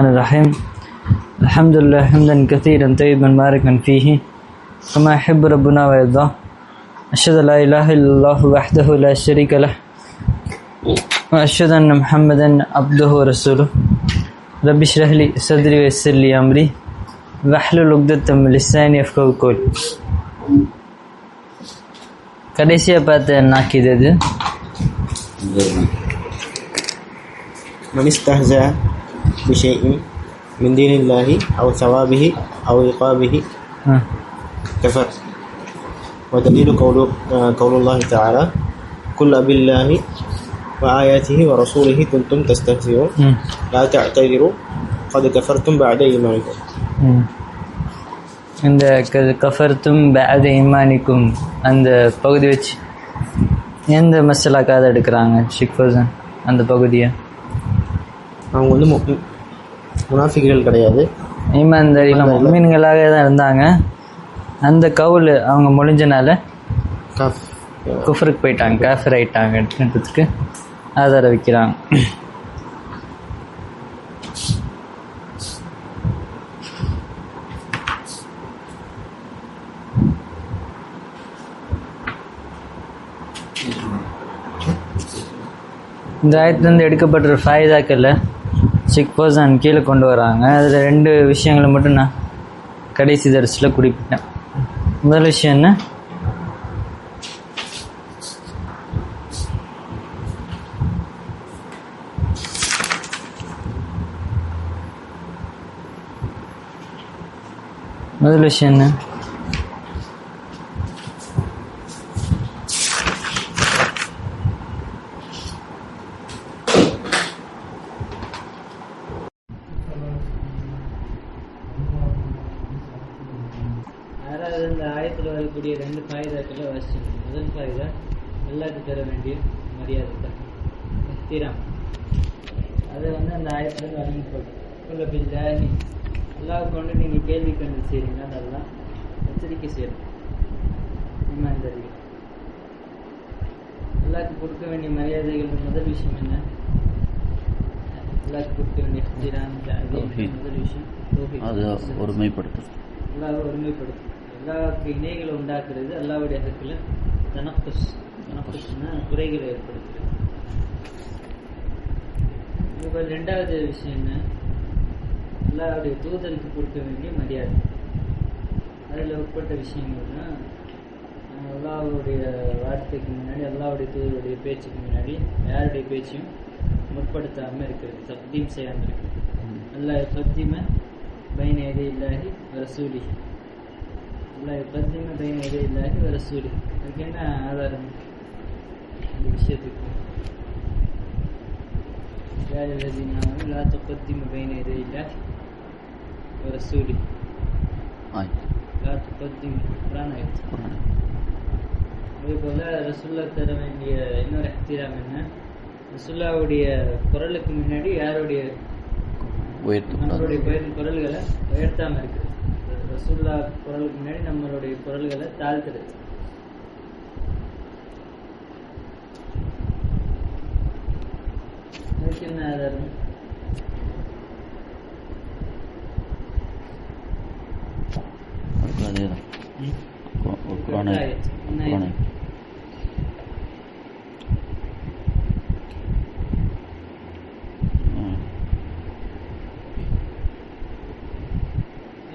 الرحمن الرحيم. الحمد لله حمدا كثيرا طيبا مباركا فيه. كما يحب ربنا ويرضى أشهد لا إله إلا الله وحده لا شريك له. وأشهد أن محمدا عبده ورسوله. رب اشرح لي صدري ويسر لي أمري. واحلل عقدة من لساني يفقهوا قولي. கடைசியாக பார்த்த நாக்கிது இது بشيء من دين الله أو ثوابه أو عقابه ஆ كفر ودليل قول, آه، قول الله تعالى قل بالله وآياته ورسوله كنتم تستهزئون ம் لا تعتذروا قد كفرتم بعد إيمانكم ம். இந்த க- கஃபர்த்தும் பேத இமானிக்கும் அந்த பகுதி வச்சு எந்த மசாலாக்காக எடுக்கிறாங்க ஷிக் ஃபர்சன் அந்த பகுதியை அவங்க வந்து மு- முனாஃபிக்குகள் கிடையாது. ஈமான்தாரிகள் மீன்களாக தான் இருந்தாங்க. அந்த கவுல் அவங்க முடிஞ்சனால காஃப் குஃபருக்கு போயிட்டாங்க காஃபர் ஆயிட்டாங்கன்றதுக்கு ஆதாரம் வைக்கிறாங்க இந்த ஆயத்துலேருந்து எடுக்கப்பட்ட ஃபாய்தாக்களில் சிக் பர்சன் கீழே கொண்டு வராங்க. அதில் ரெண்டு விஷயங்களை மட்டும் நான் கடைசி தரிசில் குறிப்பிட்டேன். முதல் விஷயம் என்ன? முதல் விஷயம் என்ன யாராவது இந்த ஆயத்தில் வரக்கூடிய ரெண்டு ஃபாயுதாக்களை வாசிச்சு முதல் ஃபாயுதா எல்லாத்துக்கும் தர வேண்டிய மரியாதை தான் ஸ்திரம் அதை வந்து அந்த ஆயத்தில் வழங்கி சொல்ல பில்லாஹி அல்லாஹ் கொண்டு நீங்கள் செய்றீங்க அதெல்லாம் எச்சரிக்கை செய்யணும் அல்லாஹ்க்கு கொடுக்க வேண்டிய மரியாதைகள் முதல் விஷயம் என்ன அல்லாஹ்க்கு கொடுக்க வேண்டிய. முதல் விஷயம். அது ஒருமைப்படுத்து அல்லாஹ் ஒருமைப்படுத்தும் எல்லாருக்கு இணைகளை உண்டாக்குறது அல்லாவுடைய ஹக்கில் தனப்புஸ் தனப்புஸ்னா குறைகளை ஏற்படுத்துறது இப்போ ரெண்டாவது விஷயம் என்ன அல்லாவுடைய தூதருக்கு கொடுக்க வேண்டிய மரியாதை அதில் உட்பட்ட விஷயங்கள்னா அஹ் அல்லாஹ்வுடைய வார்த்தைக்கு முன்னாடி அல்லாவுடைய தூதருடைய பேச்சுக்கு முன்னாடி யாருடைய பேச்சையும் முற்படுத்தாமல் இருக்கிறது தப்தீம் செய்யாமல் இருக்கிறது அல்லாஹ் பத்திம பைன எதை இல்லாஹி ரசூலி அல்லாஹ் பத்திம பைன எதை இல்லாஹி ரசூலி அதுக்கு என்ன ஆதாரம் இந்த விஷயத்துக்கு يا أيها الذين آمنوا لا تقدموا بين يدي الله ورسوله ஆயிட்டு காத்து பருத்தி குரான் ஆயிடுச்சு அதே போல் ரசுல்லா தர வேண்டிய இன்னொரு அத்திராம் என்ன? ரசுல்லாவுடைய குரலுக்கு முன்னாடி யாருடைய நம்மளுடைய குரல்களை உயர்த்தாம இருக்கிறது ரசுல்லா குரலுக்கு முன்னாடி நம்மளுடைய குரல்களை தாழ்த்துறது. அதுக்கு என்ன ஆதாரம்?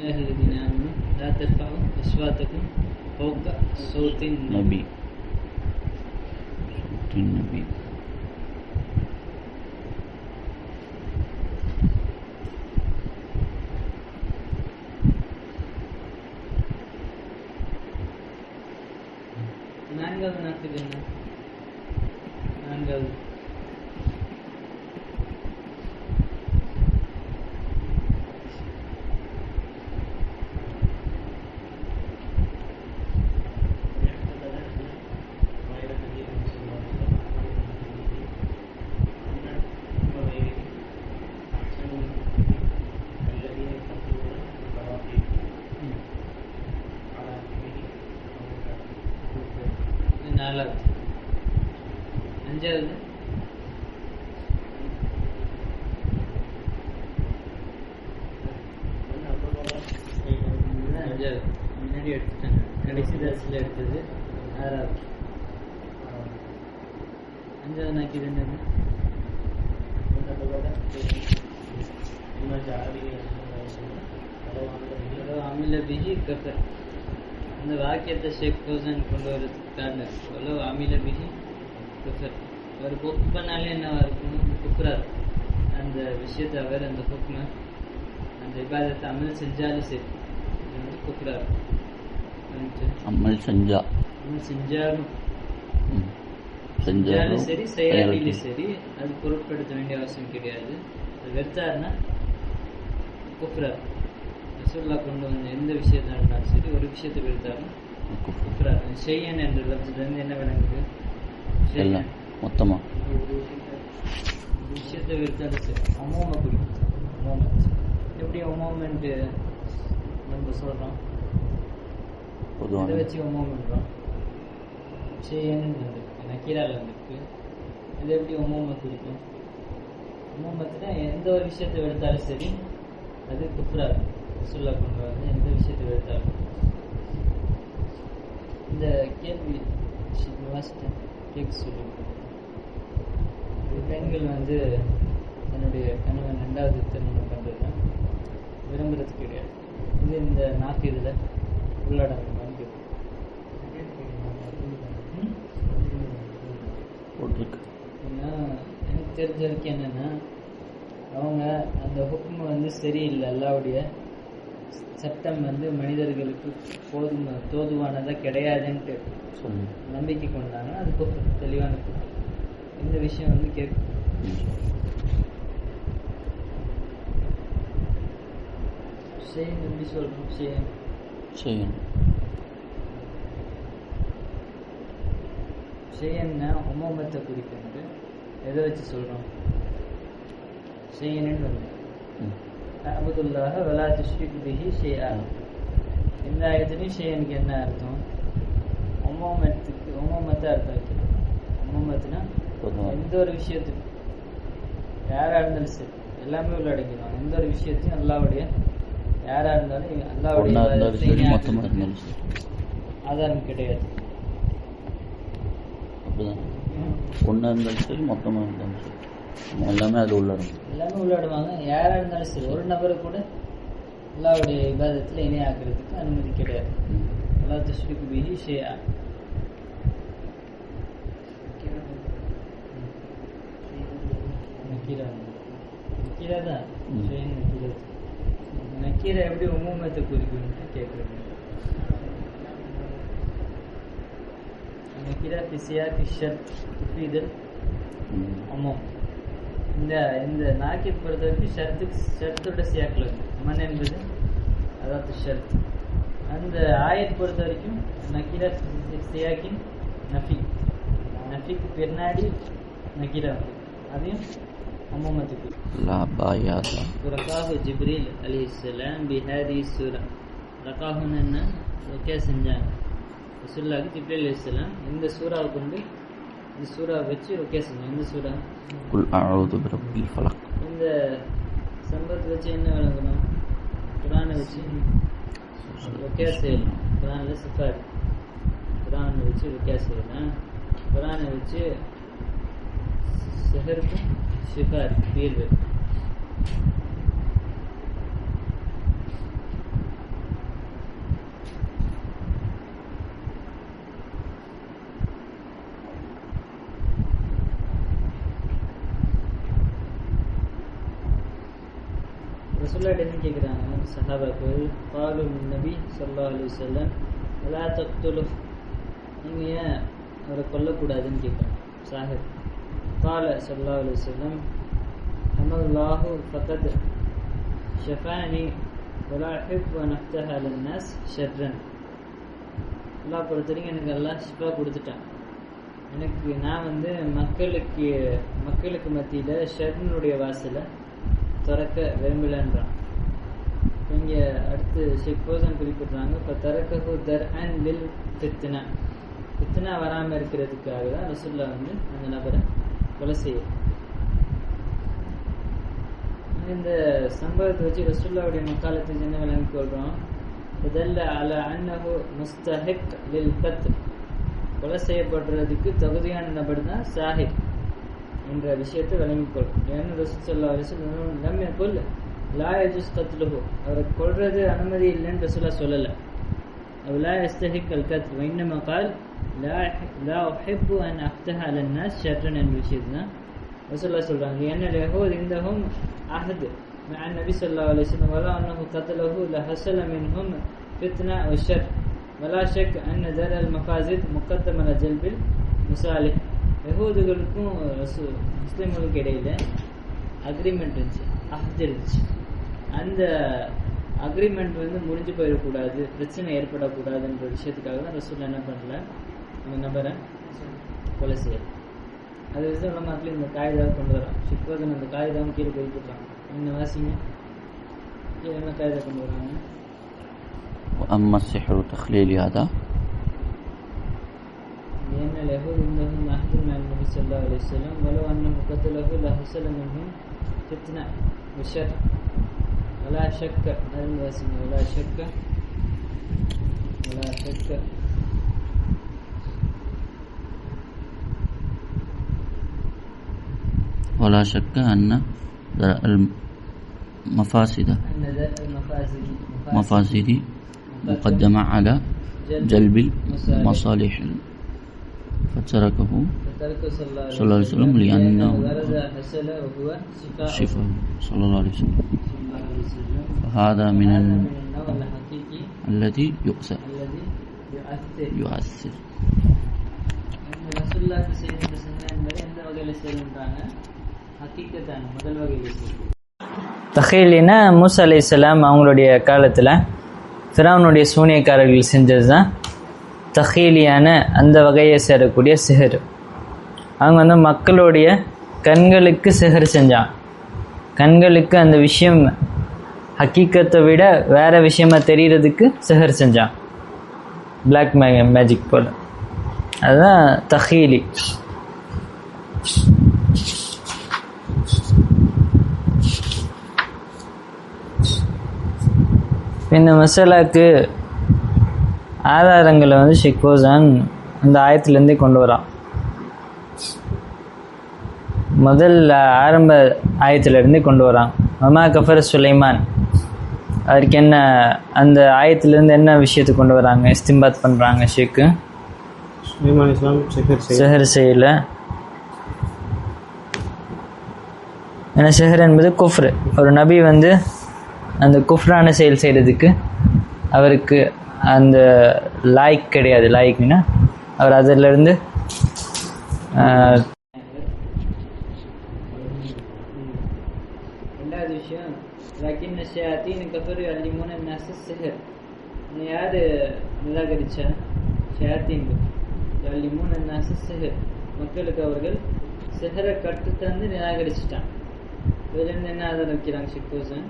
الله الذين آمنوا لا ترفعوا أصواتكم فوق صوت النبي صوت النبي நல்லது அஞ்சாவது அஞ்சாவது முன்னாடி எடுத்துட்டாங்க கடைசி தரசில் எடுத்தது ஆறாவது அஞ்சாவது நாக்கி இது என்னது عمل به كفر அந்த வாக்கியத்தை ஷேக் ஃபோசன் கொண்டு வரதுக்கான சொல்லோ அமில பிஹி குஃபர். ஒரு பண்ணாலே என்ன இருக்கணும் குஃப்ரார். அந்த விஷயத்தை அவர் அந்த ஹுக்ம அந்த விவாதத்தை அமல் செஞ்சாலும் சரி. வந்து குஃப்ரார். அமல் செஞ்சா. அமல் செஞ்சாலும். செஞ்சாலும் சரி செயலாளியிலும் சரி அது பொருட்படுத்த வேண்டிய அவசியம் கிடையாது. அது வெறுத்தாருன்னா குஃப்ரார். ரசூல்லா கொண்டு வந்த எந்த விஷயத்தை இருந்தாலும் சரி ஒரு விஷயத்தை குஃப்ர். குஃப்ரா ஷெய்யன் என்ற லப்ஸிலிருந்து என்ன விளங்குது? ஷெய்யன். எல்லாம் மொத்தமா. ஒரு விஷயத்தை வெறுத்தாலும் சரி. அமோம குறிக்கும் அமோமத் எப்படி அமோமெண்ட் நம்ம சொல்றோம்? இதை பொதுவான வச்சு ஒமோமெண்ட்றோம் ஷெய்யன் வந்திருக்கு நக்கீரால வந்திருக்கு இது எப்படி ஒமோம குறிக்கும் ஒமோமத்துனா எந்த ஒரு விஷயத்தை எடுத்தாலும் சரி அது குப்ரா சொல்ல கொண்டு வந்து எந்த விஷயத்தை எடுத்தாலும். இந்த கேள்வி கேட்க சொல்லி பெண்கள் வந்து தன்னுடைய கணவன் ரெண்டாவது திருமணம் பண்ணுறது விரும்புறது கிடையாது. இது இந்த நாக்கு இதில் வந்து போட்டிருக்கு. ஏன்னா எனக்கு தெரிஞ்ச வரைக்கும் என்னன்னா அவங்க அந்த ஹுக்மு வந்து சரியில்லை அல்லாவுடைய சட்டம் வந்து மனிதர்களுக்கு போதும் தோதுவானதாக கிடையாதுன்ட்டு நம்பிக்கை கொண்டாங்க. அது குஃப்ர், தெளிவான. இந்த விஷயம் வந்து கேட்கும் ம். ஷெயின் எப்படி சொல்றோம்? ஷெயின் செய்யணும் ஷெயன்னா உமோமத்தை குறிக்கிறது. எதை வச்சு சொல்றோம்? ஷெயன்னு வந்து. ம். அபுதுல்லாஹ வலா துஷ்ரிக் பிஹி ஷேயா இந்த ஆயத்துலையும் ஷேயனுக்கு என்ன அர்த்தம் ஒமோமத்துக்கு ஒமோமத்தை அர்த்தம் வைக்கணும் ஒமோமத்துனா. எந்த ஒரு விஷயத்துக்கும் யாரா இருந்தாலும் சரி எல்லாமே உள்ளடங்கிடும் எந்த ஒரு விஷயத்தையும் அல்லாவுடைய யாரா இருந்தாலும் அல்லாவுடைய ஆதாரம் கிடையாது அப்படிதான் ஒன்றா இருந்தாலும் சரி மொத்தமாக இருந்தாலும் சரி எல்லாமே அது உள்ளடங்கும். எல்லாமே உள்ளாடுவாங்க. யாரா இருந்தாலும் சரி ஒரு நபரை கூட அல்லாவுடைய விவாதத்தில் இணையாக்குறதுக்கு அனுமதி கிடையாது. அல்லா துஷ்ரிக்கு பிஹி ஷேயா நக்கீரா. நக்கீரா தான். நக்கீரா. எப்படி உமுமத்தை குறிக்கும்னு கேட்குறேன் நக்கீரா பிசியா கிஷர் துஃபீதல் ம். இந்த இந்த நாக்கை பொறுத்த வரைக்கும் ஷர்த்துக்கு ஷர்த்தோட சியாக்கில் இருக்குது மண் என்பது அதாவது ஷர்த். அந்த ஆயத் பொறுத்த வரைக்கும் நக்கீரா சியாக்கின் நஃபி. நஃபிக்கு பின்னாடி நக்கீரா அதையும் அம்மத்துக்கு ரகாஹு ஜிப்ரீல் அலி இஸ்லாம் பிஹாரி சூரா. ரகாஹுன்னு என்ன? செஞ்சாங்க. ரசுல்லாவுக்கு ஜிப்ரீல் அலி இஸ்லாம் இந்த சூறாவை கொண்டு இந்த சூறாவை வச்சு ரொக்கே செஞ்சாங்க இந்த சூறா? குல் அவுது பிரபில் ஃபலக். இந்த சம்பவத்தை வச்சு என்ன விளங்கணும்? குரானை வச்சு. ரொக்கே செய்யலாம் குரானில் சிஃபார். குரானை வச்சு ரொக்கே செய்யலாம் குரானை வச்சு சிஹருக்கும் ஷிஃபார் தீர்வு ரசூல்லாட்ட என்ன sahabaku qalu nabi sallallahu alaihi wasallam எல்லா taqtulu நீங்க ஏன் அவரை கொல்லக்கூடாதுன்னு கேட்குறாங்க சாஹிப் பால சல்லா அலி சொல்லம் அமல்லாஹு ஃபகத் ஷெஃபானி வலா ஹிப் நஃப்தஹல் நாஸ் ஷர்ரன் எல்லா பொறுத்தவரைக்கும் எனக்கு எல்லாம் ஷிஃபா கொடுத்துட்டான் எனக்கு நான் வந்து மக்களுக்கு மக்களுக்கு மத்தியில் ஷர்னுடைய வாசலை திறக்க விரும்பலைன்றான் இங்கே அடுத்து ஷேக் ஃபோசன் குறிப்பிடுறாங்க. இப்போ தரக்ககு தர் அண்ட் வில் ஃபித்னா ஃபித்னா வராமல் இருக்கிறதுக்காக தான் ரசுல்லா வந்து அந்த நபரை கொலை செய்ய இந்த சம்பவத்தை வச்சு ரசுல்லாவுடைய முக்காலத்தை என்ன விளங்கி கொள்கிறோம் இதல்ல அல அன்னஹு முஸ்தஹிக் லில் கத் கொலை செய்யப்படுறதுக்கு தகுதியான நபர் தான் சாஹிப் என்ற விஷயத்தை விளங்கிக் கொள்ளும் ஏன்னு ரசூல் சொல்லா ரசூல் நம்மை லாயஜுஸ் கத்லுஹு அவரை கொள்றது அனுமதி இல்லைன்னு ரசூலா சொல்லலை. அவ் லா எஸ்தஹிக் அல் கத் வைன்னம கால் லா லா ஒஹிப்பு அண்ட் அஃப்தஹ அலன்னா ஷர்ரன் அண்ட் விஷயம் தான் ரசூல்லா சொல்கிறாங்க என்ன லேஹோ இந்தஹும் அஹது. மேன் நபி சொல்லா அலிஸ்லம் வலா அன்னஹு கத்லஹு ல ஹசல மின்ஹும் ஃபித்னா உஷர் வலா ஷக் அன் தர் அல் மஃபாசித் முக்கத்தமல ஜல்பில் முசாலி யகூதுகளுக்கும் முஸ்லீம்களுக்கு இடையில அக்ரிமெண்ட் இருந்துச்சு. அஹ்து இருந்துச்சு. அந்த அக்ரிமெண்ட் வந்து முடிஞ்சு போயிடக்கூடாது பிரச்சனை ஏற்படக்கூடாதுன்ற விஷயத்துக்காக தான் ரசூல் என்ன பண்ணல அந்த நபரை கொலை செய்யல அது விஷயம் நம்ம மக்கள் இந்த காகிதாவை கொண்டு வரோம் சிக்வதன் அந்த காகிதாவும் கீழே போயிட்டுருக்காங்க இந்த வாசிங்க கீழே என்ன காகிதா கொண்டு வராங்க وأما السحر تخليلي هذا لأن اليهود عندهم عهد مع النبي صلى الله عليه وسلم ولو أنه قتله لحصل منهم فتنة وشر ولا شك ولا شك. ولا شك. ولا شك أن درء المفاسد مفاسد مقدمة على جلب المصالح فتركه فترك صلى الله عليه وسلم لأنه شفاء. صلى الله عليه وسلم. هذا ال- من النوع الحقيقي الذي يؤثر الذي يؤثر يؤثر இந்த ரசூல்லாக்கு செய்கின்ற சின்ன என்பது எந்த வகையில் செய்கின்றாங்க ஹக்கீக்கத்தான முதல் வகையில் செய்யும் தஹீலினா மூசா அலி இஸ்லாம் அவங்களுடைய காலத்தில் ஃபிராவுனுடைய சூனியக்காரர்கள் செஞ்சது தான் தஹீலியான அந்த வகையை சேரக்கூடிய சிஹர் அவங்க வந்து மக்களுடைய கண்களுக்கு சிஹர் செஞ்சான் கண்களுக்கு அந்த விஷயம் ஹக்கீக்கத்தை விட வேறு விஷயமா தெரிகிறதுக்கு சிஹர் செஞ்சான். பிளாக் மே மேஜிக் போல். அதுதான் தஹீலி. இந்த மசாலாக்கு ஆதாரங்களை வந்து ஷிக்கோசான் அந்த ஆயத்துலேருந்தே கொண்டு வரான். முதல் ஆரம்ப ஆயத்துலேருந்தே கொண்டு வரான். மமா கஃபர் சுலைமான். அதற்கு என்ன அந்த ஆயத்திலிருந்து என்ன விஷயத்தை கொண்டு வராங்க? இஸ்திம்பாத் பண்ணுறாங்க ஷேக்கு. சுலைமான் இஸ்லாம் சிஹர் செய்ய செஹர் செய்யல. ஏன்னா செஹர் என்பது குஃப்ரு. ஒரு நபி வந்து அந்த குஃப்ரான செயல் செய்கிறதுக்கு அவருக்கு அந்த லாய்க் கிடையாது. லாய்க்குன்னா அவர் அதிலிருந்து ஆஹ், ரெண்டாவது விஷயம் الشياطين كفروا يعلمون الناس السحر. சிஹர் யார் நிராகரிச்சா ஷயாத்தீன் அல்லிமூன நச சிஹர் மக்களுக்கு அவர்கள் சிஹரை கற்றுத்தந்து நிராகரிச்சிட்டான் இதுலேருந்து என்ன ஆதாரம் வைக்கிறாங்க ஷிக்கோசன்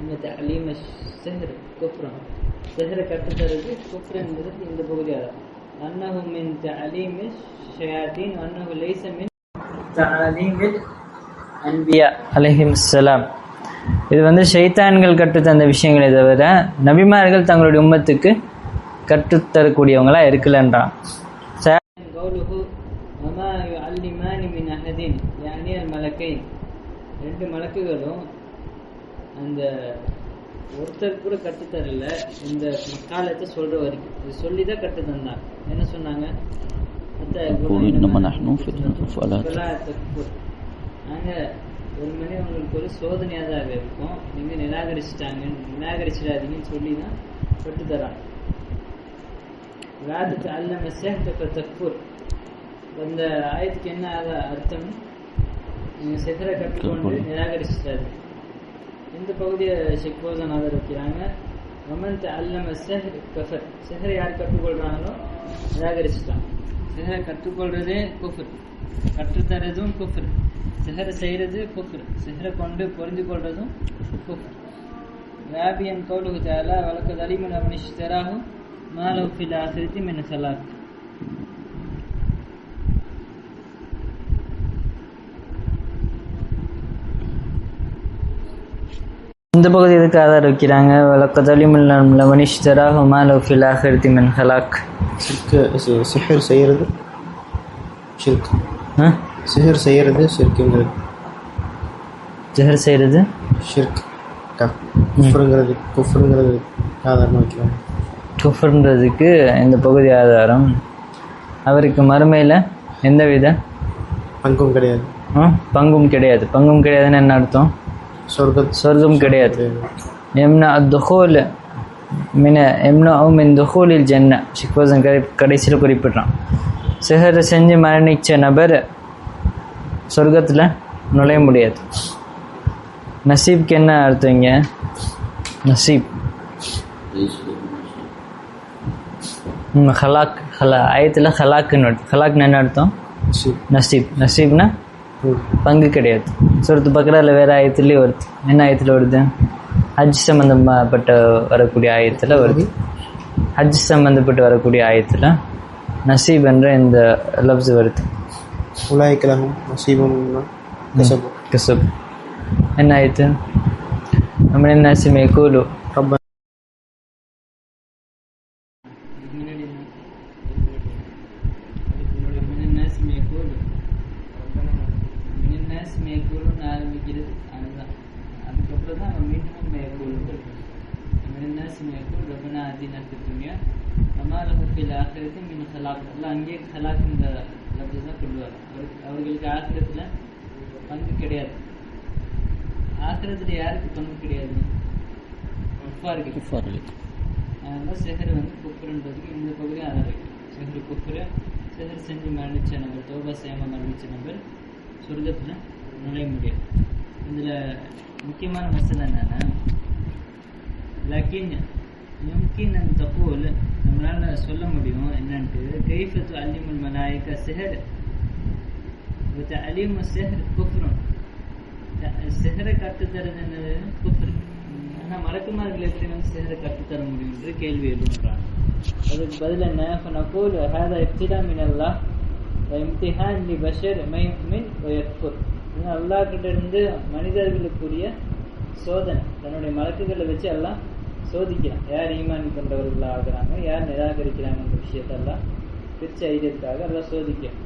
இந்த தலீம சிஹர் குஃப்ரம் சிஹரை கற்றுத்தரது குஃப்ர் என்பது இந்த பகுதி ஆதாரம் அன்னஹு மின் தலீமி ஷயாத்தீன் அன்னஹு லைஸ மின் தலீமில் அன்பியா அலஹிம் சலாம் இது வந்து ஷைத்தான்கள் கற்றுத்தந்த விஷயங்களே தவிர நபிமார்கள் தங்களுடைய உம்மத்துக்கு கற்றுத்தரக்கூடியவங்களாக இருக்கலன்றான். ரெண்டு மலக்குகளும் அந்த ஒருத்தர் கூட கற்றுத்தரல இந்த காலத்தை சொல்கிற வரைக்கும். இது சொல்லி தான் கற்று தந்தாங்க என்ன சொன்னாங்க நாங்கள் உண்மையிலே உங்களுக்கு ஒரு சோதனையாக தான் இருக்கும். நீங்கள் நிராகரிச்சிட்டாங்க நிராகரிச்சிடாதீங்கன்னு சொல்லி தான் பட்டு தரான் வேதத்து அல்ல மெஸ்ஸாக தக்கூர் அந்த ஆயத்துக்கு என்ன அர்த்தம்? நீங்கள் சிகரை கற்றுக்கொண்டு நிராகரிச்சிட்டாரு இந்த பகுதியை ஷேக் போசனாதர் வைக்கிறாங்க மமந்த் அல்லம கஃபர். செஹரை யார் கற்றுக்கொள்கிறாங்களோ நிராகரிச்சிட்டான் சிகரை கற்றுக்கொள்றதே குஃபர். கற்றுத்தரதும் குஃபர். சிஹர் செய்யறது குஃப்ர். சிஹரை கொண்டு புரிந்து கொள்வதும் குஃப்ர். வேபியன் கவுலுகு தாலா வழக்கு தலிமன் அவனிஷ் தெராகும் மாலவுஃபில் ஆசிரித்தி மின் சலாத். இந்த பகுதி இதுக்கு ஆதரவிக்கிறாங்க வழக்கதலிமில்ல மனிஷ் ஜராஹ் உமாலோஃபில் ஆஹிர்தி மின் ஹலாக் சிஹர் செய்கிறது சிற்கு ஆ? சிஹர் செய்கிறது ஷிர்க்குங்கிறது ஜஹர் செய்கிறது ஷிர்க் குஃப்ருங்கிறது குஃப்ருங்கிறது ஆதாரமாக வைக்கிறாங்க குஃபர்ன்றதுக்கு இந்த பகுதி ஆதாரம். அவருக்கு மறுமையில் எந்த வித? பங்கும் கிடையாது. ஆ, பங்கும் கிடையாது. பங்கும் கிடையாதுன்னு என்ன அர்த்தம்? சொர்க்கத் சொர்க்கம் கிடையாது. எம்னா துஹோல் மின எம்னா மின் துஹோலில் ஜென்ன. சிக்வாசன் கடை கடைசியில் குறிப்பிட்றான். சிஹரை செஞ்சு மரணிச்ச நபர் சொர்க்கத்தில் நுழைய முடியாது. நசீப்க்கு என்ன அர்த்தம் இங்க? நசீப். ஹலாக் ஹலா ஆயத்தில் ஹலாக்குன்னு ஹலாக்னு என்ன அர்த்தம்? நசீப். நசீப்னா. பங்கு கிடையாது. சுரத்து பக்கத்தில் வேறு ஆயத்துலேயே வருது. என்ன ஆயத்தில் வருது? ஹஜ் சம்மந்தப்பட்ட வரக்கூடிய ஆயத்தில் வருது. ஹஜ் சம்மந்தப்பட்டு வரக்கூடிய ஆயத்தில் நசீப் என்ற இந்த லப்ஸ் வருது. أولئك لهم نصيب مما كسبوا كسب النهاية ومن الناس ما يقول ربنا الناس ما يقول ربنا آتنا في الدنيا وما له في الآخرة من خلاق الله أنجيك خلاق من ஆக்கிரத்தில் யாருக்கு பங்கு கிடையாது. குஃபார்கள் அதனால செஹர் வந்து குஃபுன்றதுக்கு இந்த பகுதி ஆதாரம் இருக்கு செஹர் குஃபுரு செஹர் செஞ்சு மரணிச்ச நபர் தோபா சேம மரணிச்ச நபர் சொர்க்கத்தில் நுழைய முடியாது. இதில் முக்கியமான மசல் என்னன்னா லக்கின் யும்கின் அன் தகூல் நம்மளால் சொல்ல முடியும். என்னன்ட்டு கைஃபத்து அலிமுல் மலாய்க்க செஹர். அலிமு செஹர் குஃப்ரும் செஹரை கற்றுத்தரது என்னது குஃப்ரு ஆனால் மலக்குமார்கள் எப்படி வந்து சேர கற்றுத்தர முடியும் என்று கேள்வி எழுப்புறான் அதுக்கு பதில் என்ன? ஃபனகூல் ஹாதா இப்திலா மின் அல்லாஹ் வ இம்திஹான் லி பஷர் மைமின் வ யக்ஃபுர் இது அல்லாஹ் கிட்ட இருந்து மனிதர்களுக்குரிய சோதனை. தன்னுடைய மலக்குகளை வச்சு எல்லாம் சோதிக்கிறான். யார் ஈமான் கொண்டவர்களாக ஆகிறாங்க யார் நிராகரிக்கிறாங்கன்ற விஷயத்தெல்லாம் பிரிச்சு ஐடியத்துக்காக எல்லாம் சோதிக்கிறான்.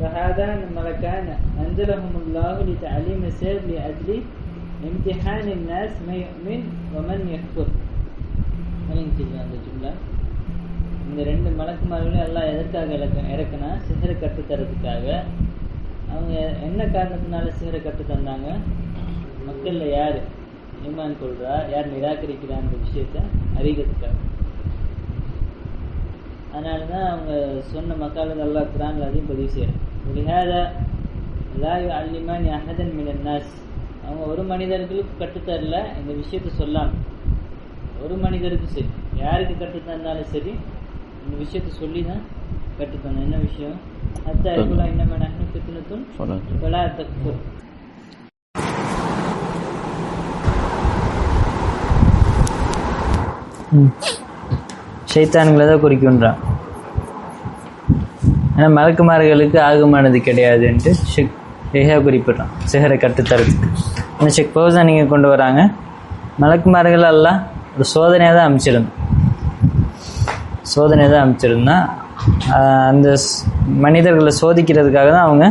فهذان الملكان أنزلهم الله لتعليم السر لأجل امتحان الناس من يؤمن ومن يكفر விளங்கிச்சிங்களா அந்த ஜும்லா இந்த ரெண்டு மலக்குமார்களும் எல்லாம் எதற்காக இறக்க இறக்குனா சிகரை கற்று தரதுக்காக அவங்க என்ன காரணத்தினால சிகரை கற்று தந்தாங்க மக்களில் யார் ஈமான் கொள்றா யார் நிராகரிக்கிறான்ற விஷயத்த அறிகிறதுக்காக அதனால தான் அவங்க சொன்ன மக்களுக்கு அல்லா குரான்ல அதையும் பதிவு செய்யறோம் லிஹாதா லா அல்லிமான் அஹதன் மினன் நாஸ் அவங்க ஒரு மனிதர்களுக்கு கற்றுத்தரல இந்த விஷயத்த சொல்லாம. ஒரு மனிதருக்கு சரி. யாருக்கு கற்றுத்தந்தாலும் சரி இந்த விஷயத்த சொல்லி தான் கற்றுத்தந்தோம் என்ன விஷயம்? அத்தா இருக்குலாம் இன்னமே சொல்லாது ஃபலா தக்ஃபுர். ஷைத்தான்களை தான் குறிக்கின்றான் ஏன்னா மலக்குமார்களுக்கு ஆகுமானது கிடையாதுன்ட்டு ஷெக் ஏஹா குறிப்பிட்றான். சிகரை கட்டுத்தரதுக்கு அந்த ஷெக் பவுசா நீங்கள் கொண்டு வராங்க. மலக்குமார்கள் எல்லாம் ஒரு சோதனையாக தான் அமைச்சிருந்தோம் சோதனை தான் அமைச்சிருந்தா ஆஹ் அந்த மனிதர்களை சோதிக்கிறதுக்காக தான் அவங்க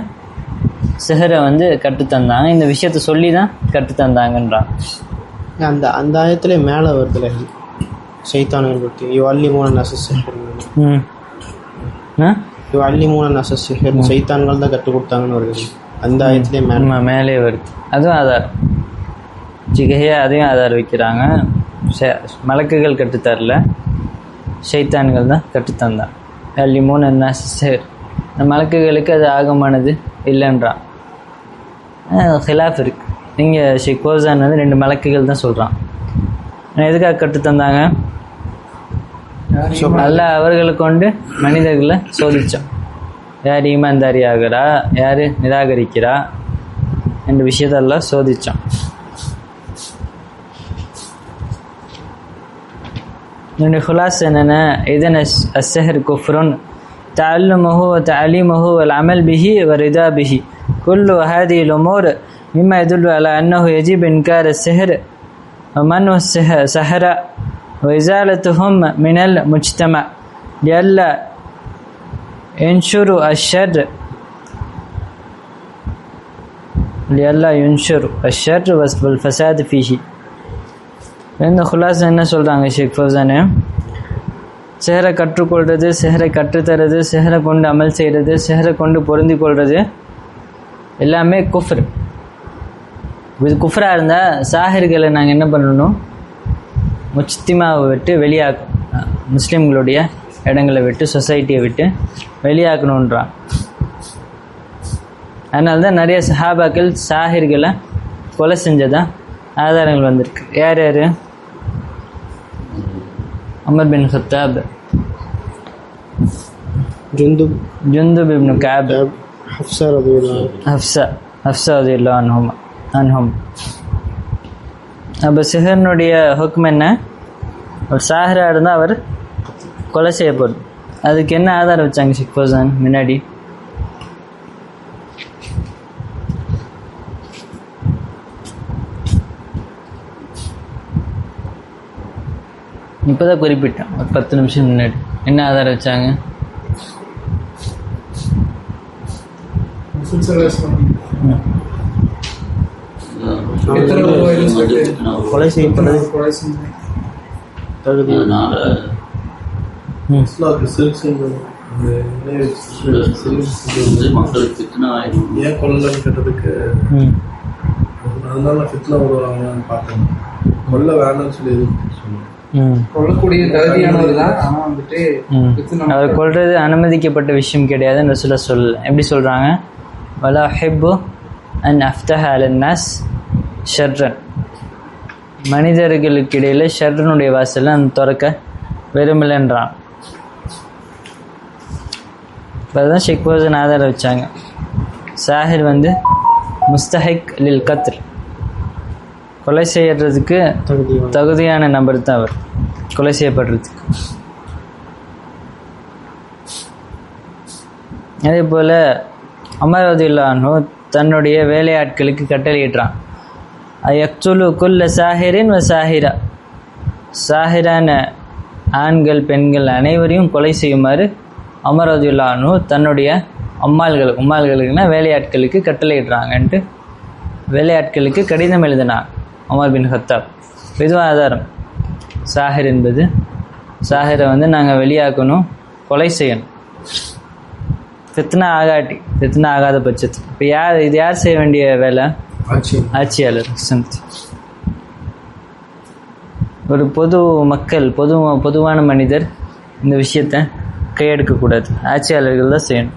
சிகரை வந்து கற்றுத்தந்தாங்க இந்த விஷயத்த சொல்லி தான் கற்றுத்தந்தாங்கன்றான் அந்த அந்த ஆயத்திலே மேலே வருதுல சைத்தானுகள் பற்றி. இவ் அள்ளி மூணு நசஸ் ம். ஆ? அள்ளி மூணு நசஸ் சைத்தான்கள் தான் கற்றுக் கொடுத்தாங்கன்னு வருது அந்த ஆயத்திலே மேலே. மேலே வருது. அதுவும் ஆதாரம் சிகையாக அதையும் ஆதாரம் வைக்கிறாங்க. மலக்குகள் கற்றுத்தரல. ஷைத்தான்கள் தான் கற்றுத்தந்தான் அள்ளி மூணு என்ன சரி இந்த மலக்குகளுக்கு அது ஆகமானது இல்லைன்றான். ஹிலாஃப் இருக்கு. இங்கே ஷேக் கோசான் வந்து ரெண்டு மலக்குகள் தான் சொல்கிறான் எதுக்காக கற்றுத்தந்தாங்க அல்ல அவர்களை கொண்டு மனிதர்களை சோதிச்சோம் யார் ஈமான்தாரி ஆகிறா யார் நிராகரிக்கிறா என்ற விஷயத்தெல்லாம் சோதிச்சோம் என்னுடைய خلاصة என்னென்ன إذن الس- السحر كفر تعلمه وتعليمه والعمل به والرضا به كل هذه الأمور مما يدل على أنه يجب إنكار السحر ومن السحر وإزالتهم من المجتمع لئلا ينشروا الشر لئلا ينشروا الشر والفساد فيه இந்த குலாஸ் என்ன சொல்கிறாங்க ஷேக் ஃபௌசானு சிஹரை கற்றுக்கொள்வது சிஹரை கற்றுத்தரது சிஹரை கொண்டு அமல் செய்கிறது சிஹரை கொண்டு பொருந்தி கொள்வது எல்லாமே குஃப்ர் இது குஃப்ராக இருந்தால் சாஹிர்களை நாங்கள் என்ன பண்ணணும் முஸ்திமாவை விட்டு வெளியாக்கணும் முஸ்லீம்களுடைய இடங்களை விட்டு சொசைட்டியை விட்டு வெளியாக்கணுன்றான். அதனால தான் நிறைய சஹாபாக்கள் சாஹிர்களை கொலை செஞ்சதா ஆதாரங்கள் வந்திருக்கு. யார் யார்? Amr bin Hattab Jundub. Jundub ibn Kab. Hafsa ரதியுல்லாஹு Hafsa Hafsa அதில்லா அன்ஹும் அன்ஹும். அப்போ சிஹர்னுடைய ஹுக்ம் என்ன? ஒரு சாஹரா இருந்தால் அவர் கொலை செய்யப்படும் அதுக்கு என்ன ஆதாரம் வச்சாங்க ஷிக் ஃபௌசான் முன்னாடி? இப்போதான் குறிப்பிட்டேன் ஒரு பத்து நிமிஷம் முன்னாடி. என்ன ஆதாரம் வச்சாங்க. கொலை செய்யப்பட்டது. தகுதி. மக்களுக்கு ஃபித்னா ஆயிடும் ஏன் கொல்லன்னு கேட்டதுக்கு அதனால ஃபித்னா வருவாங்கன்னு பார்த்தேன். கொல்ல வேண்டாம்னு சொல்லி எதுவும் சொன்னேன். அவர் கொள்றது அனுமதிக்கப்பட்ட விஷயம் கிடையாதுன்னு ரசூலா சொல்ல எப்படி சொல்றாங்க? வலா ஹிப்பு அன் அஃப்தஹ அலன்னாஸ் ஷர்ரன் மனிதர்களுக்கு இடையில ஷர்ரனுடைய வாசலை அந்த திறக்க விரும்பலைன்றான். இப்போ ஷேக் ஷெக் ஃபௌசன் வச்சாங்க. சாஹிர் வந்து முஸ்தஹிக் லில் கத்ர். கொலை செய்யறதுக்கு தகுதியான நபர் தான் அவர். கொலை செய்யப்படுறதுக்கு. அதே போல் அமரவதில்லானோ தன்னுடைய வேலையாட்களுக்கு கட்டளையிடுறான். அயக்துலு குல்ல சாஹிரின் வ சாஹிரா. சாஹிரான ஆண்கள் பெண்கள் அனைவரையும் கொலை செய்யுமாறு அமரதுல்லானு தன்னுடைய அம்மாள்கள் உம்மாள்களுக்குன்னா வேலையாட்களுக்கு கட்டளையிடுறாங்கன்ட்டு வேலையாட்களுக்கு கடிதம் எழுதினான் அமர் பின் ஹத்தாப். இதுவும் ஆதாரம். சாஹிர் என்பது சாஹிரை வந்து நாங்கள் வெளியாக்கணும் கொலை செய்யணும். ஃபித்னா ஆகாட்டி ஃபித்னா ஆகாத பட்சத்துக்கு. இப்போ யார் இது யார் செய்ய வேண்டிய வேலை? ஆட்சியாளர். சந்த். ஒரு பொது மக்கள் பொது பொதுவான மனிதர் இந்த விஷயத்தை கையெடுக்கக்கூடாது. ஆட்சியாளர்கள் தான் செய்யணும்.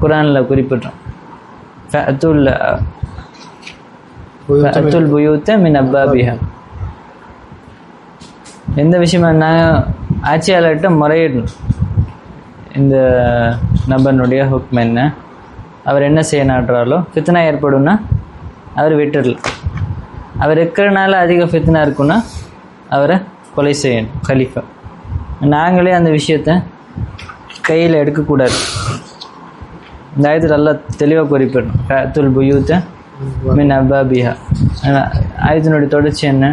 குரானில் குறிப்பிட்றோம் ஃபஅத்துல் ஃபஅத்துல் புயூத்த மின் அப்பாபிஹா. எந்த விஷயமா இருந்தாலும் ஆட்சியாளர்கிட்ட முறையிடணும். இந்த நபனுடைய ஹுக்ம் என்ன? அவர் என்ன செய்ய நாடுறாரோ ஃபித்னா ஏற்படும்னா அவர் விட்டுடலாம் அவர் இருக்கிறனால அதிக ஃபித்னா இருக்குன்னா அவரை கொலை செய்யணும் கலீஃபா நாங்களே அந்த விஷயத்தை கையில் எடுக்கக்கூடாது. இந்த ஆயத்தில் நல்லா தெளிவாக குறிப்பிடணும். ஃபஅத்துல் புயூத்த மின் அப்பாபிஹா ஆயத்தினுடைய தொடர்ச்சி என்ன?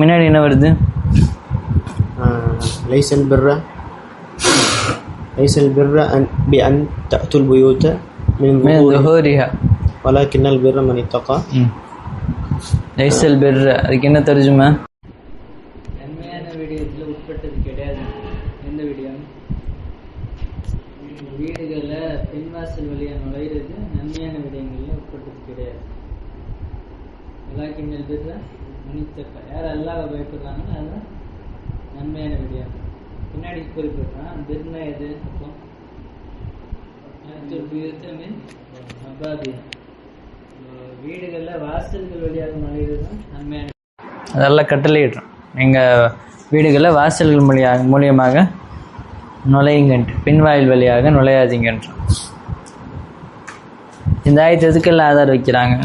முன்னாடி என்ன வருது? ليس البر ليس البر أن بأن تأتوا البيوت من من ظهورها ظهورها ولكن البر من اتقى ம் லைசல் பெர் அதுக்கு என்ன தர்ஜுமா நன்மையான விடயத்தில் உட்பட்டது கிடையாது எந்த விடயம் வீடுகளில் பின்வாசல் வழியாக நுழையிறது நன்மையான விடயங்களில் உட்பட்டது கிடையாது எல்லாக்கிண்ணல் பெற மனித்தக்க யார் அல்லாஹ் பயப்படுறாங்களோ அதுதான் நன்மையான விடயம் பின்னாடி குறிப்பிட்றான் பிர்னா எது? அப்போ வீடுகளில் வாசல்கள் வழியாக நுழையிறது தான் நன்மையான அதெல்லாம் கட்டளையிடுறோம் எங்கள் வீடுகளில் வாசல்கள் மூலியாக மூலியமாக நுழையுங்கன்ட்டு பின்வாயில் வழியாக நுழையாதீங்கன்றோம் இந்த ஆயத்து எதுக்கெல்லாம் ஆதார் வைக்கிறாங்க?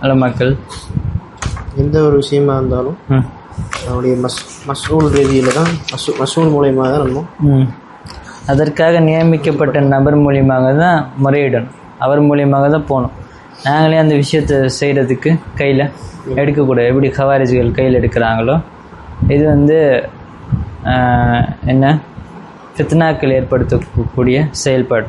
நல்ல மக்கள் எந்த ஒரு விஷயமா இருந்தாலும் ம். நம்முடைய மஸ் மசூல் ரீதியில் தான் மசூ மசூல் மூலயமா தான் நம்ம அதற்காக நியமிக்கப்பட்ட நபர் மூலியமாக தான் முறையிடணும். அவர் மூலியமாக தான் போகணும். நாங்களே அந்த விஷயத்தை செய்கிறதுக்கு கையில் எடுக்கக்கூடாது. எப்படி கவாரிஜிகள் கையில் எடுக்கிறாங்களோ இது வந்து என்ன? ஃபித்னாக்கள் ஏற்படுத்தக்கூடிய செயல்பாடு.